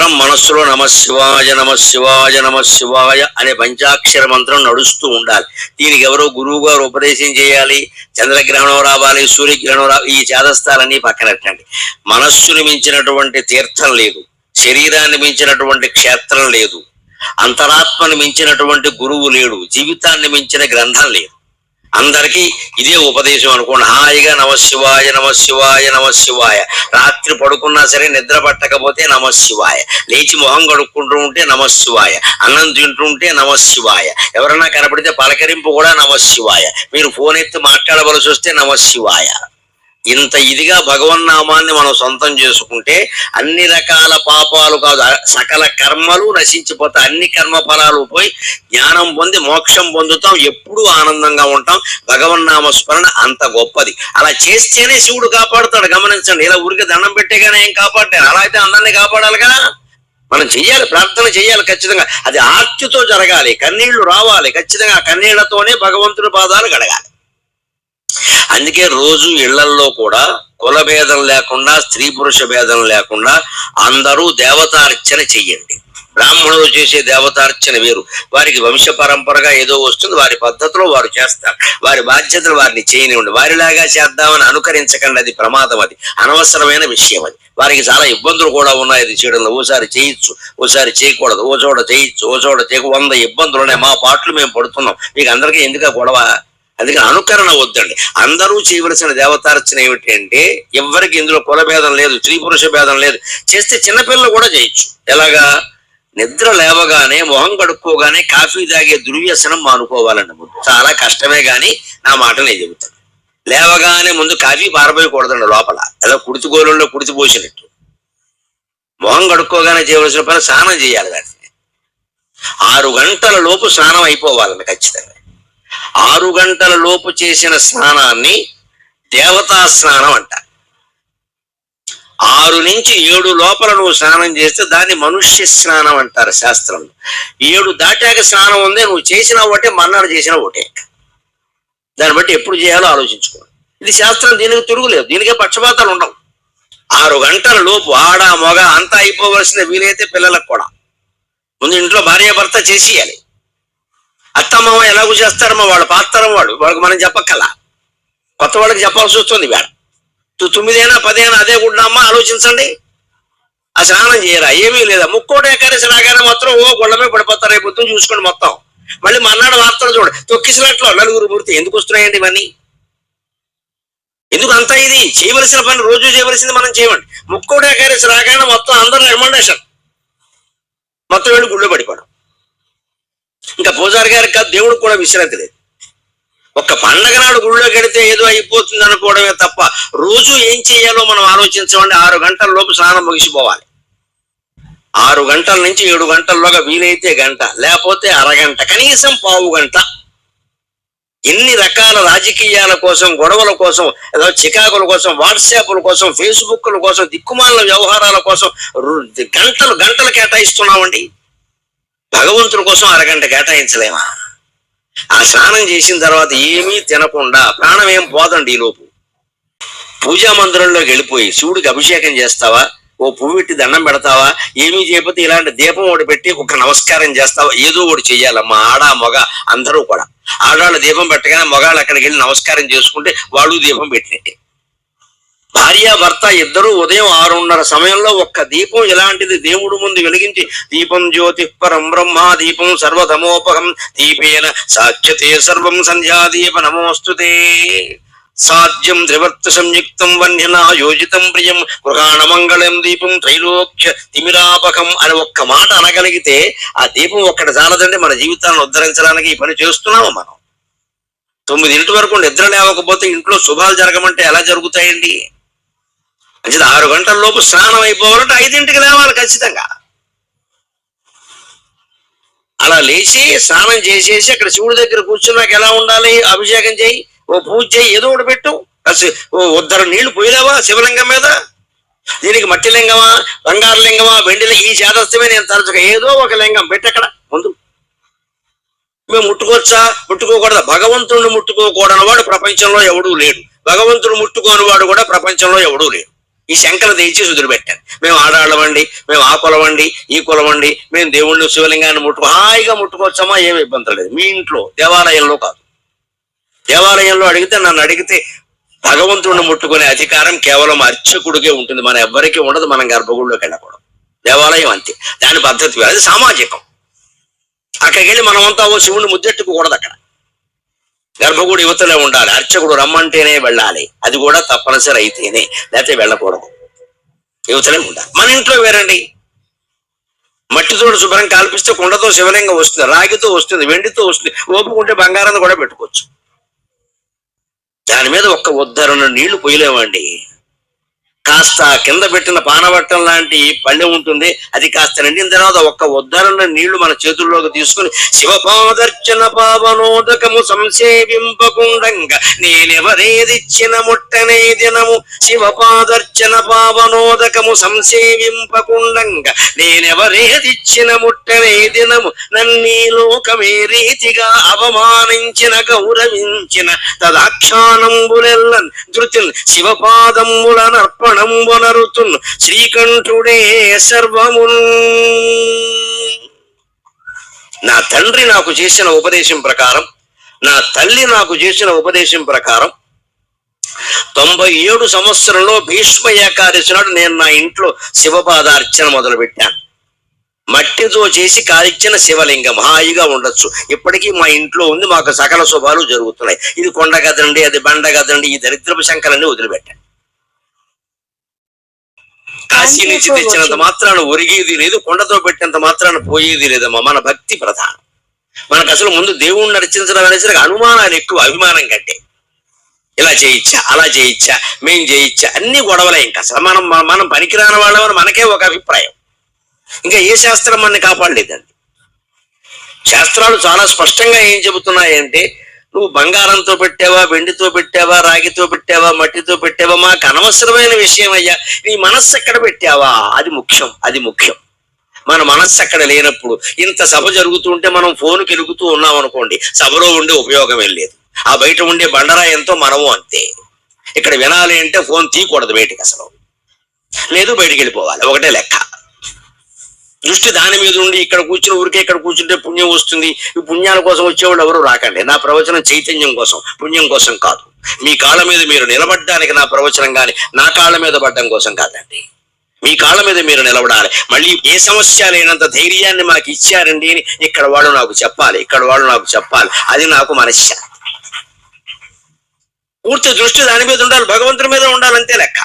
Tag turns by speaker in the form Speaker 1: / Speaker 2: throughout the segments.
Speaker 1: నిరంతరం మనస్సులో నమ శివాయ నమ శివాయ నమ శివాయ అనే పంచాక్షర మంత్రం నడుస్తూ ఉండాలి. దీనికి ఎవరో గురువు గారు ఉపదేశం చేయాలి చంద్రగ్రహణం రావాలి సూర్యగ్రహణం రా ఈ చేదస్థాలన్నీ పక్కన పెట్టండి మనస్సుని మించినటువంటి తీర్థం లేదు శరీరాన్ని మించినటువంటి క్షేత్రం లేదు అంతరాత్మని మించినటువంటి గురువు లేడు జీవితాన్ని మించిన గ్రంథం లేదు. అందరికీ ఇదే ఉపదేశం అనుకోండి. హాయిగా నమ శివాయ నమ శివాయ నమ శివాయ. రాత్రి పడుకున్నా సరే నిద్ర పట్టకపోతే నమ శివాయ. లేచి మొహం కడుక్కుంటూ ఉంటే నమ శివాయ. అన్నం తింటుంటే నమ శివాయ. ఎవరన్నా కనపడితే పలకరింపు కూడా నమ శివాయ. మీరు ఫోన్ ఎత్తి మాట్లాడవలసి వస్తే నమ శివాయ. ఇంత ఇదిగా భగవన్నామాన్ని మనం సొంతం చేసుకుంటే అన్ని రకాల పాపాలు కాదు సకల కర్మలు నశించిపోతాయి అన్ని కర్మ ఫలాలు పోయి జ్ఞానం పొంది మోక్షం పొందుతాం ఎప్పుడూ ఆనందంగా ఉంటాం. భగవన్నామ స్మరణ అంత గొప్పది. అలా చేస్తేనే శివుడు కాపాడుతాడు గమనించండి. ఇలా ఊరికి దండం పెట్టేగానే ఏం కాపాడతాడు అలా అయితే అందరినీ కాపాడాలి కదా. మనం చెయ్యాలి ప్రార్థన చెయ్యాలి ఖచ్చితంగా. అది ఆర్తితో జరగాలి కన్నీళ్ళు రావాలి ఖచ్చితంగా. ఆ కన్నీళ్ళతోనే భగవంతుడి పాదాలు గడగాలి. అందుకే రోజు ఇళ్ళల్లో కూడా కుల భేదం లేకుండా స్త్రీ పురుష భేదం లేకుండా అందరూ దేవతార్చన చెయ్యండి. బ్రాహ్మణులు చేసే దేవతార్చన వేరు. వారికి వంశ పరంపరగా ఏదో వస్తుంది వారి పద్ధతిలో వారు చేస్తారు. వారి బాధ్యతలు వారిని చేయనివ్వండి. వారిలాగా చేద్దామని అనుకరించకండి అది ప్రమాదం అది. అనవసరమైన విషయం అది. వారికి చాలా ఇబ్బందులు కూడా ఉన్నాయి అది చేయడంలో ఓసారి చేయొచ్చు ఓసారి చేయకూడదు. ఓ చోట చేయొచ్చు ఓ చోట చేయకు. వంద ఇబ్బందులు ఉన్నాయి. మా పాటలు మేము పడుతున్నాం. మీకు అందరికీ ఎందుకు గొడవ? అందుకని అనుకరణ వద్దండి. అందరూ చేయవలసిన దేవతార్చన ఏమిటి అంటే ఎవరికి ఇందులో కుల భేదం లేదు స్త్రీ పురుష భేదం లేదు. చేస్తే చిన్నపిల్లలు కూడా చేయొచ్చు. ఎలాగా? నిద్ర లేవగానే మొహం కడుక్కోగానే కాఫీ తాగే దుర్వ్యసనం మానుకోవాలండి ముందు. చాలా కష్టమే కానీ నా మాట నేను చెబుతాను. లేవగానే ముందు కాఫీ పారబోయకూడదండి లోపల. ఏదో కుడితి గోళంలో కుడితి పోసినట్టు. మొహం కడుక్కోగానే చేయవలసిన పని స్నానం చేయాలి దాన్ని. ఆరు గంటల లోపు స్నానం అయిపోవాలండి ఖచ్చితంగా. ఆరు గంటల లోపు చేసిన స్నానాన్ని దేవతా స్నానం అంటారు ఆరు నుంచి ఏడు లోపల నువ్వు స్నానం చేస్తే దాన్ని మనుష్య స్నానం అంటారు శాస్త్రంలో ఏడు దాటాక స్నానం ఉంది నువ్వు చేసిన ఒకటే మన్నాడు చేసిన ఒకటే. దాన్ని బట్టి ఎప్పుడు చేయాలో ఆలోచించుకోవాలి ఇది శాస్త్రం దీనికి తిరుగులేదు. దీనికే పక్షపాతాలు ఉండవు. ఆరు గంటల లోపు ఆడ మొగ అంతా అయిపోవలసిన వీలైతే పిల్లలకు కూడా. ముందు ఇంట్లో భార్య భర్త చేసేయాలి. అత్తమ్మ ఎలాగూ చేస్తారమ్మా వాళ్ళ పాత్రం వాడు. వాళ్ళకి మనం చెప్పక్కల. కొత్త వాళ్ళకి చెప్పాల్సి వస్తుంది వేడ తొమ్మిదైనా పదైనా అదే గుడ్డమ్మా ఆలోచించండి. ఆ స్నానం చేయరా? ఏమీ లేదా? ముక్కోటి ఏకాదశి రాగానే మాత్రం ఓ గుళ్ళమే పడిపోతారు. రేపు పొద్దున్న చూసుకోండి మొత్తం. మళ్ళీ మన్నాడు వార్తలు చూడ తొక్కిసినట్లు నలుగురు మూర్తి ఎందుకు వస్తున్నాయండి ఇవన్నీ? ఎందుకు అంతా ఇది? చేయవలసిన పని రోజు చేయవలసింది మనం చేయమండి ముక్కోటి ఏకాదశి రాగానే మొత్తం అందరూ రికమెండేషన్ మొత్తం వెళ్ళి గుళ్ళో పడిపోవడం. ఇంకా పూజారి గారికి కాదు దేవుడికి కూడా విశ్రాంతి లేదు. ఒక్క పండగ నాడు గుళ్ళోకి వెడితే ఏదో అయిపోతుంది అనుకోవడమే తప్ప రోజు ఏం చేయాలో మనం ఆలోచించమండి ఆరు గంటల లోపు స్నానం ముగిసిపోవాలి. ఆరు గంటల నుంచి ఏడు గంటల్లోగా వీలైతే గంట లేకపోతే అరగంట కనీసం పావు గంట. ఎన్ని రకాల రాజకీయాల కోసం గొడవల కోసం ఏదో చికాకుల కోసం వాట్సాప్ల కోసం ఫేస్బుక్ల కోసం దిక్కుమాల వ్యవహారాల కోసం గంటలు గంటలు కేటాయిస్తున్నామండి. భగవంతుడి కోసం అరగంట కేటాయించలేమా? ఆ స్నానం చేసిన తర్వాత ఏమీ తినకుండా ప్రాణం ఏం పోదండి ఈ లోపు. పూజా మందిరంలోకి వెళ్ళిపోయి శివుడికి అభిషేకం చేస్తావా? ఓ పువ్వు పెట్టి దండం పెడతావా? ఏమీ చేయకపోతే ఇలాంటి దీపం ఒకటి పెట్టి ఒక నమస్కారం చేస్తావా? ఏదో ఒకటి చెయ్యాలమ్మా. ఆడ మగ అందరూ కూడా. ఆడవాళ్ళు దీపం పెట్టగానే మగాళ్ళు అక్కడికి వెళ్ళి నమస్కారం చేసుకుంటే వాళ్ళు దీపం పెట్టినట్టే. భార్య భర్త ఇద్దరు ఉదయం ఆరున్నర సమయంలో ఒక్క దీపం ఇలాంటిది దేవుడు ముందు వెలిగించి దీపం జ్యోతి పరం బ్రహ్మ దీపం సర్వధమోపహం దీపేన సాధ్యతే సర్వం సంధ్యాదీప నమోస్తుతే సాధ్యం త్రివర్త సంయుక్తం వన్యనా యోజితం ప్రియం గృహాణ మంగళం దీపం త్రైలోక్య తిమిరాపకం అని ఒక్క మాట అనగలిగితే ఆ దీపం ఒక్కటి చాలదండి మన జీవితాలను ఉద్ధరించడానికి ఈ పని చేస్తున్నాము మనం. తొమ్మిదింటి వరకు నిద్ర లేవకపోతే ఇంట్లో శుభాలు జరగమంటే ఎలా జరుగుతాయండి? అంటే ఆరు గంటల లోపు స్నానం అయిపోవాలంటే ఐదింటికి లేవాలి ఖచ్చితంగా. అలా లేచి స్నానం చేసేసి అక్కడ శివుడి దగ్గర కూర్చున్నాక ఎలా ఉండాలి? అభిషేకం చేయి ఓ పూజ చేయి ఏదో ఒకటి పెట్టు. కాసి- ఉద్దరు నీళ్ళు పోయినావా శివలింగం మీద? దీనికి మట్టి లింగమా బంగారు లింగమా వెండి ఈ చేదస్తమే నేను తరచుగా ఏదో ఒక లింగం పెట్టి అక్కడ ముందు. మేము ముట్టుకోవచ్చా? ముట్టుకోకూడదా? భగవంతుడిని ముట్టుకోకూడని వాడు ప్రపంచంలో ఎవడూ లేడు. భగవంతుడు ముట్టుకోని వాడు కూడా ప్రపంచంలో ఎవడూ లేడు. ఈ శంకలు తెచ్చేసి వదిలిపెట్టాను మేము ఆడాళ్ళమండి మేము ఆ కులమండి ఈ కులమండి మేము దేవుణ్ణి శివలింగాన్ని ముట్టుకో హాయిగా ముట్టుకోవచ్చమ్మా ఏమి ఇబ్బంది లేదు. మీ ఇంట్లో దేవాలయంలో కాదు. దేవాలయంలో అడిగితే నన్ను అడిగితే భగవంతుడిని ముట్టుకునే అధికారం కేవలం అర్చకుడికే ఉంటుంది. మన ఎవ్వరికీ ఉండదు మనం గర్భగుడిలోకి వెళ్ళకూడదు. దేవాలయం అంతే. దాని పద్ధతి అది సామాజికం. అక్కడికి వెళ్ళి మనమంతా ఓ శివుని ముద్దెట్టుకోకూడదు అక్కడ. గర్భగుడి యువతలే ఉండాలి. అర్చకుడు రమ్మంటేనే వెళ్ళాలి. అది కూడా తప్పనిసరి అయితేనే. లేకపోతే వెళ్ళకూడదు. యువతలే ఉండాలి. మన ఇంట్లో వేరండి మట్టితో శుభ్రం కాల్పిస్తే కుండతో శివలింగం వస్తుంది. రాగితో వస్తుంది. వెండితో వస్తుంది. ఓపుకుంటే బంగారం కూడా పెట్టుకోవచ్చు. దాని మీద ఒక్క ఉద్ధరణ నీళ్ళు పోయలేమండి. కాస్త కింద పెట్టిన పానవట్టం లాంటి పళ్ళె ఉంటుంది. అది కాస్త నిండిన తర్వాత ఒక్క ఉద్ధరణ నీళ్ళు మన చేతుల్లోకి తీసుకుని శివపాదర్చన పావనోదకము సంసేవింపకుండంగా నేనెవరేదిచ్చిన ముట్టనే దినము శివపాదర్చన పావనోదకము సంసేవింపకుండంగా నేనెవరేదిచ్చిన ముట్టనే దినము నన్నీ లోకమే రీతిగా అవమానించిన గౌరవించిన తదాక్షానంబులెల్లన్ ధృతిన్ శివపాదములనర్పణంబునరుతున్ శ్రీకంఠుడే సర్వమున్. నా తండ్రి నాకు చేసిన ఉపదేశం ప్రకారం నా తల్లి నాకు చేసిన ఉపదేశం ప్రకారం తొంభై ఏడు సంవత్సరంలో భీష్మ ఏకాదశి నాడు నేను నా ఇంట్లో శివపాదార్చన మొదలు పెట్టాను మట్టితో చేసి కాలిచ్చిన శివలింగం హాయిగా ఉండొచ్చు. ఇప్పటికీ మా ఇంట్లో ఉంది మాకు సకల శుభాలు జరుగుతున్నాయి. ఇది కొండ కదండి అది బండ కదండి ఈ దరిద్రపు శంకలన్నీ వదిలిపెట్టాను. కాశీ నుంచి తెచ్చినంత మాత్రాన ఒరిగేది లేదు కొండతో పెట్టినంత మాత్రాన పోయేది లేదమ్మా మన భక్తి ప్రధానం. మనకు అసలు ముందు దేవుణ్ణి రచించడం అనేసరికి అనుమానాలు ఎక్కువ అభిమానం కంటే. ఇలా చేయించా అలా చేయించా మేం చేయించా అన్ని గొడవలే ఇంకా. అసలు మనం మనం పనికిరాని వాళ్ళమని మనకే ఒక అభిప్రాయం. ఇంకా ఏ శాస్త్రం మనని కాపాడలేదండి. శాస్త్రాలు చాలా స్పష్టంగా ఏం చెబుతున్నాయంటే నువ్వు బంగారంతో పెట్టావా వెండితో పెట్టావా రాగితో పెట్టావా మట్టితో పెట్టావా? మాకు అనవసరమైన విషయం అయ్యా. నీ మనస్సు ఎక్కడ పెట్టావా? అది ముఖ్యం అది ముఖ్యం. మన మనస్సు అక్కడ లేనప్పుడు ఇంత సభ జరుగుతుంటే మనం ఫోన్ కెలుగుతూ ఉన్నాం అనుకోండి సభలో ఉండే ఉపయోగం ఏం లేదు. ఆ బయట ఉండే బండరా ఎంతో మనము అంతే. ఇక్కడ వినాలి అంటే ఫోన్ తీయకూడదు బయటికి అసలు. లేదు బయటికి వెళ్ళిపోవాలి ఒకటే లెక్క. దృష్టి దాని మీద ఉండి ఇక్కడ కూర్చుని ఊరికే ఇక్కడ కూర్చుంటే పుణ్యం వస్తుంది. ఈ పుణ్యాల కోసం వచ్చేవాళ్ళు ఎవరు రాకండి. నా ప్రవచనం చైతన్యం కోసం పుణ్యం కోసం కాదు. మీ కాళ్ళ మీద మీరు నిలబడడానికి నా ప్రవచనం కానీ నా కాళ్ళ మీద పడ్డం కోసం కాదండి. మీ కాళ్ళ మీద మీరు నిలబడాలి. మళ్ళీ ఏ సమస్య లేనంత ధైర్యాన్ని మాకు ఇచ్చారండి అని ఇక్కడ వాళ్ళు నాకు చెప్పాలి. ఇక్కడ వాళ్ళు నాకు చెప్పాలి. అది నాకు మనశ్శాంతి పూర్తి దృష్టి దాని మీద ఉండాలి. భగవంతుడి మీద ఉండాలి అంతే లెక్క.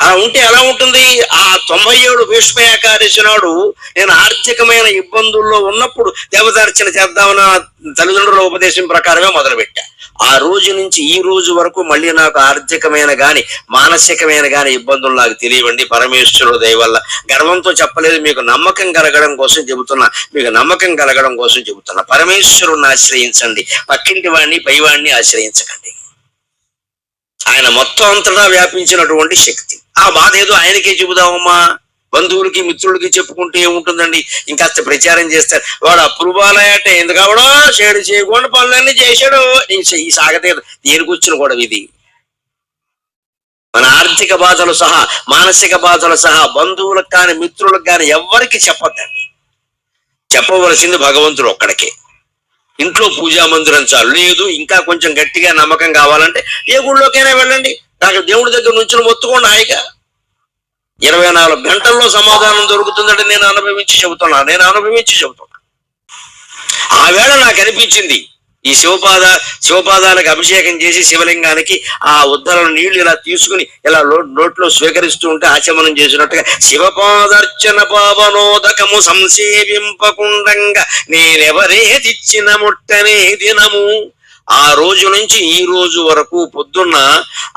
Speaker 1: అలా ఉంటే ఎలా ఉంటుంది? ఆ తొంభై ఏడు భీష్మ ఏకాదశి నాడు నేను ఆర్థికమైన ఇబ్బందుల్లో ఉన్నప్పుడు దేవదార్చన చేద్దామని తల్లిదండ్రుల ఉపదేశం ప్రకారమే మొదలుపెట్టా. ఆ రోజు నుంచి ఈ రోజు వరకు మళ్ళీ నాకు ఆర్థికమైన గాని మానసికమైన గాని ఇబ్బందులు నాకు తెలియవండి. పరమేశ్వరుడు దయవల్ల గర్వంతో చెప్పలేదు. మీకు నమ్మకం కలగడం కోసం చెబుతున్నా. మీకు నమ్మకం కలగడం కోసం చెబుతున్నా. పరమేశ్వరుణ్ణి ఆశ్రయించండి. పక్కింటి వాడిని పైవాడిని ఆశ్రయించకండి. ఆయన మొత్తం అంతటా వ్యాపించినటువంటి శక్తి. ఆ బాధ ఏదో ఆయనకే చెబుదామమ్మా. బంధువులకి మిత్రులకి చెప్పుకుంటే ఏముంటుందండి? ఇంకాస్త ప్రచారం చేస్తారు. వాడు అప్రూవాలయట ఎందుకు అవడో చేడు చేయకుండా పనులన్నీ చేశాడు. ఈ- ఈ సాగతే దేనికి వచ్చిన కూడా ఇది? మన ఆర్థిక బాధలు సహా మానసిక బాధలు సహా బంధువులకు కానీ మిత్రులకు కానీ ఎవ్వరికి చెప్పొద్దండి. చెప్పవలసింది భగవంతుడు ఒక్కడికే. ఇంట్లో పూజా మందిరం చాలు. లేదు ఇంకా కొంచెం గట్టిగా నమ్మకం కావాలంటే ఏ గుళ్ళోకైనా వెళ్ళండి. నాకు దేవుడి దగ్గర నుంచి మొత్తుకోండి హాయిగా ఇరవై నాలుగు గంటల్లో సమాధానం దొరుకుతుందని నేను అనుభవించి చెబుతున్నా నేను అనుభవించి చెబుతున్నా. ఆ వేళ నాకు అనిపించింది ఈ శివపాద శివపాదాలకు అభిషేకం చేసి శివలింగానికి ఆ ఉద్ధరణ నీళ్ళు ఇలా తీసుకుని ఇలా నోట్లో స్వీకరిస్తూ ఉంటే ఆచమనం చేసినట్టుగా శివపాదర్చన పావనోదకము సంసేవింపకుండంగా నేనెవరేదిచ్చిన ముట్టనే దినము. ఆ రోజు నుంచి ఈ రోజు వరకు పొద్దున్న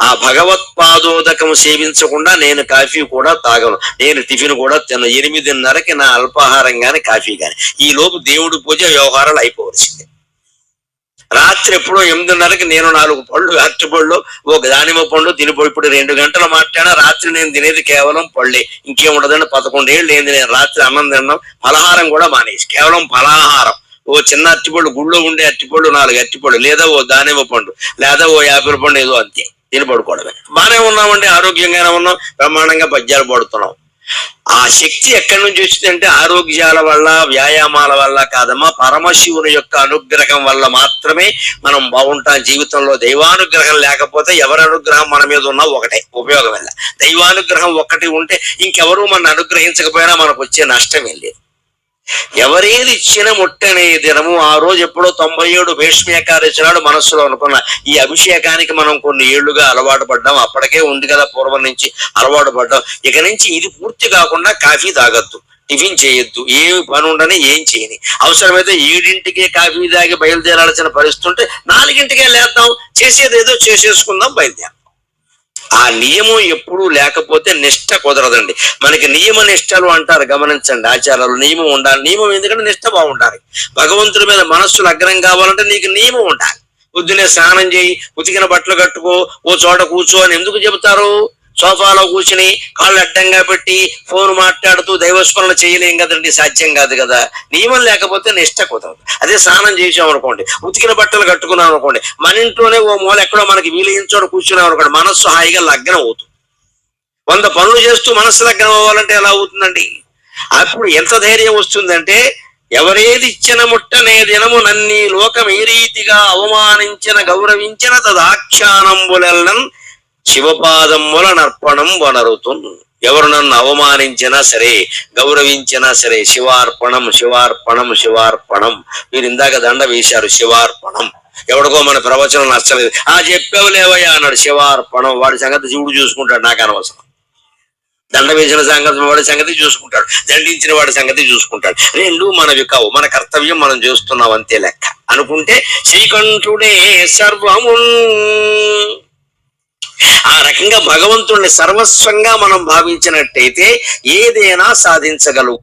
Speaker 1: ఆ భగవత్పాదోదకం సేవించకుండా నేను కాఫీ కూడా తాగను. నేను టిఫిన్ కూడా తిన ఎనిమిదిన్నరకి నా అల్పాహారం కానీ కాఫీ కానీ ఈ లోపు దేవుడి పూజ వ్యవహారాలు అయిపోవలసిందే. రాత్రి ఎప్పుడో ఎనిమిదిన్నరకి నేను నాలుగు పళ్ళు అరటి పళ్ళు ఒక దానిమ్మ పండు తినిపోయి ఇప్పుడు రెండు గంటలు మాట్లాడినా రాత్రి నేను తినేది కేవలం పళ్ళే. ఇంకేం ఉండదండి? పదకొండేళ్ళు ఏంది నేను రాత్రి అన్నం తిన్నాం ఫలహారం కూడా మానేసి. కేవలం ఫలాహారం. ఓ చిన్న అరటిపళ్ళు గుళ్ళో ఉండే అరటిపళ్ళు నాలుగు అరటిపళ్ళు లేదా ఓ దానిమ్మ పండు లేదా ఓ యాపిల్ పండు ఏదో అంతే తిని పడుకోవడమే. బాగానే ఉన్నామండి ఆరోగ్యంగానే ఉన్నాం బ్రహ్మాండంగా పద్యాలు పడుతున్నాం. ఆ శక్తి ఎక్కడి నుంచి వచ్చిందంటే ఆరోగ్యాల వల్ల వ్యాయామాల వల్ల కాదమ్మా పరమశివుని యొక్క అనుగ్రహం వల్ల మాత్రమే మనం బాగుంటాం జీవితంలో. దైవానుగ్రహం లేకపోతే ఎవరి అనుగ్రహం మన మీద ఉన్నా ఒకటే ఉపయోగం వల్ల దైవానుగ్రహం ఒకటి ఉంటే ఇంకెవరు మన అనుగ్రహించకపోయినా మనకు వచ్చే నష్టం ఏం లేదు. ఎవరేది ఇచ్చిన ముట్టనే దినము. ఆ రోజు ఎప్పుడో తొంభై ఏడు భీష్మేకాదశి మనస్సులో అనుకున్న. ఈ అభిషేకానికి మనం కొన్ని ఏళ్ళుగా అలవాటు పడ్డాం. అప్పటికే ఉంది కదా పూర్వం నుంచి అలవాటు పడ్డాం. ఇక నుంచి ఇది పూర్తి కాకుండా కాఫీ తాగొద్దు. టిఫిన్ చేయొద్దు. ఏమి పని ఉండని ఏం చేయని. అవసరమైతే ఏడింటికే కాఫీ తాగి బయలుదేరాల్సిన పరిస్థితి ఉంటే నాలుగింటికే లేద్దాం. చేసేది ఏదో చేసేసుకుందాం బయలుదేరం. ఆ నియమం ఎప్పుడూ లేకపోతే నిష్ట కుదరదండి. మనకి నియమ నిష్టలు అంటారు గమనించండి ఆచారాలు. నియమం ఉండాలి. నియమం ఎందుకంటే నిష్ట బాగుండాలి. భగవంతుడి మీద మనస్సులు అగ్రం కావాలంటే నీకు నియమం ఉండాలి. పొద్దునే స్నానం చేయి ఉతికిన బట్టలు కట్టుకో ఓ చోట కూర్చో అని ఎందుకు చెబుతారు? సోఫాలో కూర్చుని కాళ్ళు అడ్డంగా పెట్టి ఫోన్ మాట్లాడుతూ దైవస్మరణ చేయలేం కదండి సాధ్యం కాదు కదా. నియమం లేకపోతే నిష్ట కుదరదు. అదే స్నానం చేసాం అనుకోండి ఉతికిన బట్టలు కట్టుకున్నాం అనుకోండి మన ఇంట్లోనే ఓ మూల ఎక్కడో మనకి వీలైన కూర్చున్నాం అనుకోండి మనస్సు హాయిగా లగ్నం అవుతుంది. వంద పనులు చేస్తూ మనస్సు లగ్నం అవ్వాలంటే ఎలా అవుతుందండి? అప్పుడు ఎంత ధైర్యం వస్తుందంటే ఎవరేది ఇచ్చిన ముట్టనే దినము నన్ని లోకం ఏ రీతిగా అవమానించిన గౌరవించిన తదాఖ్యానంబులెల్లం శివపాదముల నర్పణం వనరుతున్. ఎవరు నన్ను అవమానించినా సరే గౌరవించినా సరే శివార్పణం శివార్పణం శివార్పణం. మీరు ఇందాక దండ వేశారు శివార్పణం. ఎవడికో మన ప్రవచనం నచ్చలేదు. ఆ చెప్పావు లేవయ్యా అన్నాడు శివార్పణం. వాడి సంగతి శివుడు చూసుకుంటాడు నాకు అనవసరం. దండ వేసిన సంగతి వాడి సంగతి చూసుకుంటాడు. దండించిన వాడి సంగతి చూసుకుంటాడు. రెండు మనవి కావు. మన కర్తవ్యం మనం చేస్తున్నాం అంతే లెక్క. అనుకుంటే శ్రీకంఠుడే సర్వము ఆ రకంగా భగవంతుణ్ణి సర్వస్వంగా మనం భావించినట్టయితే ఏదైనా సాధించగలవు